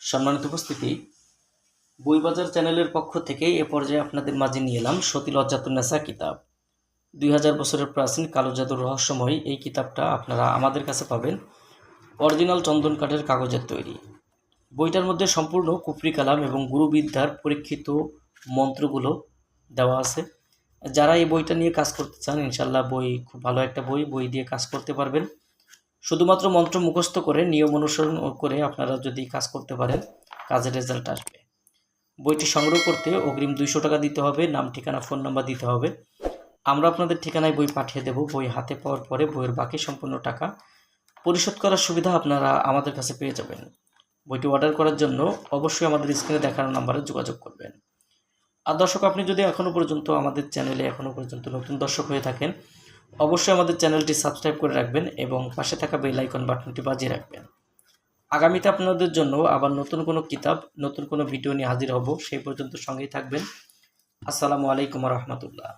সম্মানিত উপস্থিতি, বইবাজার চ্যানেলের পক্ষ থেকে এ পর্যায়ে আপনাদের মাঝে নিয়ে এলাম সতী লজ্জাতুন্নেসা কিতাব। দুই হাজার বছরের প্রাচীন কালো জাদুর রহস্যময় এই কিতাবটা আপনারা আমাদের কাছে পাবেন। অরিজিনাল চন্দন কাঠের কাগজের তৈরি। বইটার মধ্যে সম্পূর্ণ কুফরি কালাম এবং গুরুবিদ্যার পরীক্ষিত মন্ত্রগুলো দেওয়া আছে। যারা এই বইটা নিয়ে কাজ করতে চান ইনশাল্লাহ বই খুব ভালো একটা বই বই দিয়ে কাজ করতে পারবেন। শুধুমাত্র মন্ত্র মুখস্থ করে, নিয়ম অনুসরণ করে আপনারা যদি কাজ করতে পারেন, কাজের রেজাল্ট আসবে। বইটি সংগ্রহ করতে অগ্রিম দুইশো টাকা দিতে হবে, নাম, ঠিকানা ফোন নাম্বার দিতে হবে। আমরা আপনাদের ঠিকানায় বই পাঠিয়ে দেব। বই হাতে পাওয়ার পরে বইয়ের বাকি সম্পূর্ণ টাকা পরিশোধ করার সুবিধা আপনারা আমাদের কাছে পেয়ে যাবেন। বইটি অর্ডার করার জন্য অবশ্যই আমাদের স্ক্রিনে দেখানো নাম্বারে যোগাযোগ করবেন। আর দর্শক, আপনি যদি এখনও পর্যন্ত আমাদের চ্যানেলে এখনও পর্যন্ত নতুন দর্শক হয়ে থাকেন অবশ্যই আমাদের চ্যানেলটি সাবস্ক্রাইব করে রাখবেন এবং পাশে থাকা বেল আইকন বাটনটি বাজিয়ে রাখবেন। আগামীতে আপনাদের জন্য আবার নতুন কোনো কিতাব, নতুন কোনো ভিডিও নিয়ে হাজির হব, সেই পর্যন্ত সঙ্গেই থাকবেন। আসসালামু আলাইকুম রহমতুল্লাহ।